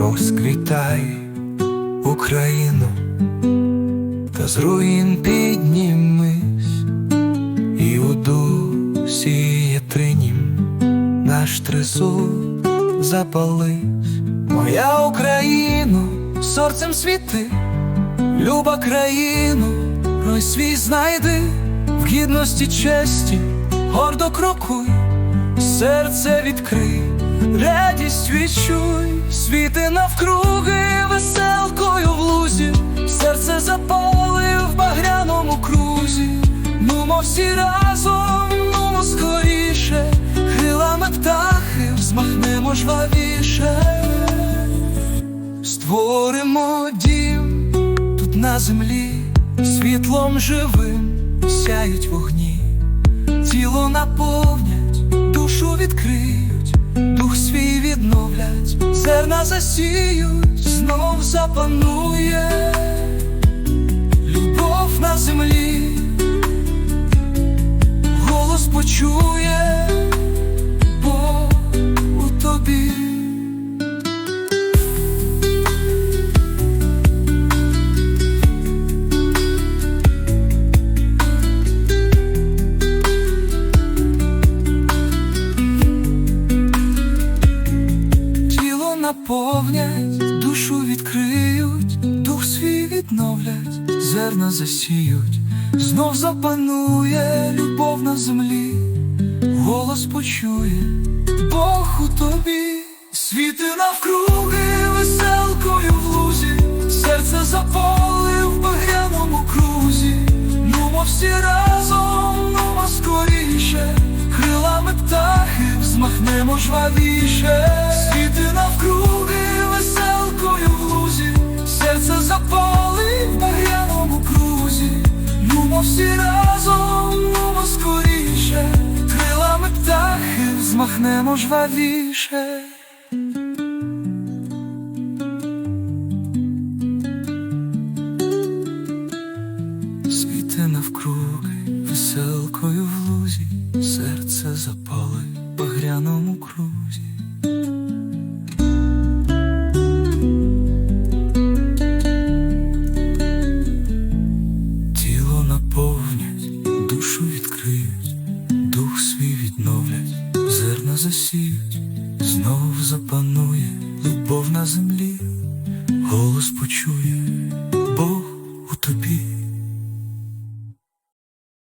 розквітай Україну, та з руїн піднімись, і у дусі єтринім наш тризуб запались. Моя Україно, серцем світи, люба країну, рой свій знайди, в гідності честі, гордо крокуй, серце відкрий, радість відчуй, світи навкруги, веселкою в лузі, серце запали в багряному крузі, нумо всі разом, нумо скоріше, крилами птахи взмахнемо жвавіше, створимо дім тут на землі, світлом живим сяють вогні, тіло наповнять, зерна засіють, знов запанує любов на землі, зерна засіють, знов запанує любов на землі, голос почує, Бог у тобі, світи навкруги, веселкою в лузі, серце заполи в багряному крузі, нумо всі разом, нумо скоріше, крилами птахи взмахнемо жвавіше, світи навкруги, всі разом, нумо скоріше, крилами птахи взмахнемо жвавіше. Світи навкруги, веселкою в лузі, серце запали в багряному крузі. Наповнять, душу відкриють, дух свій відновлять, зерна засіють, знов запанує любов на землі, голос почує,